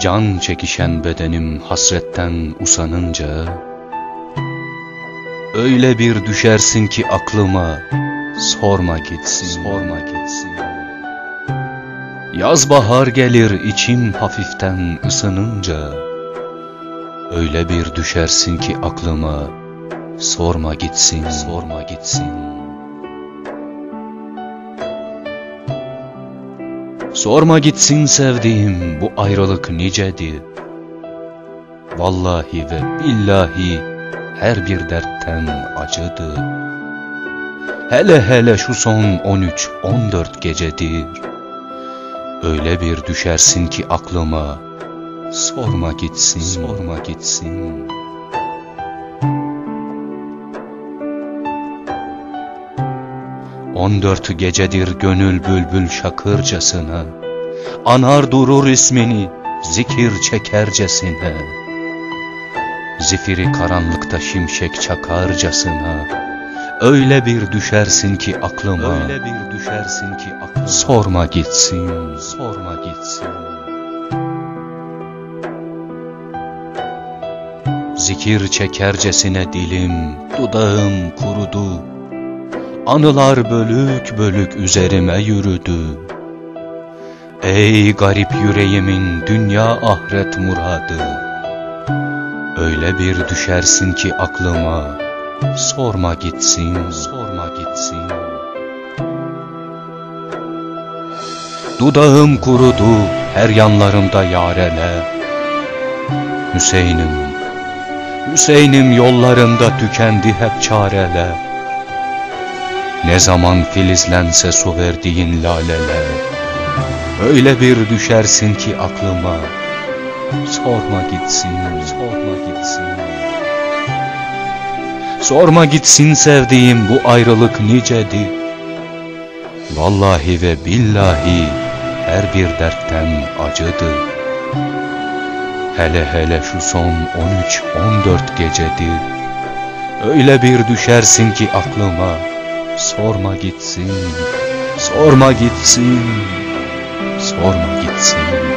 Can çekişen bedenim hasretten usanınca Öyle bir düşersin ki aklıma Sorma gitsin, sorma gitsin. Yaz bahar gelir içim hafiften ısınınca Öyle bir düşersin ki aklıma Sorma gitsin, sorma gitsin Sorma gitsin sevdiğim bu ayrılık nicedir. Vallahi ve billahi her bir dertten acıdır. Hele hele şu son 13-14 gecedir. Öyle bir düşersin ki aklıma Sorma gitsin, sorma gitsin. On dört gecedir gönül bülbül şakırcasına, Anar durur ismini zikir çekercesine, Zifiri karanlıkta şimşek çakarcasına, Öyle bir düşersin ki aklıma, öyle bir düşersin ki aklıma, Sorma gitsin, sorma gitsin. Zikir çekercesine dilim, dudağım kurudu, Anılar bölük bölük üzerime yürüdü. Ey garip yüreğimin dünya ahiret muradı. Öyle bir düşersin ki aklıma, sorma gitsin, sorma gitsin. Dudağım kurudu, her yanlarımda yarele. Hüseyin'im, Hüseyin'im yollarında tükendi hep çareler. Ne zaman filizlense su verdiğin laleler. Öyle bir düşersin ki aklıma. Sorma gitsin, sorma gitsin. Sorma gitsin sevdiğim bu ayrılık nicedir. Vallahi ve billahi her bir dertten acıdır. Hele hele şu son 13-14 gecedir. Öyle bir düşersin ki aklıma Sorma gitsin, sorma gitsin, sorma gitsin.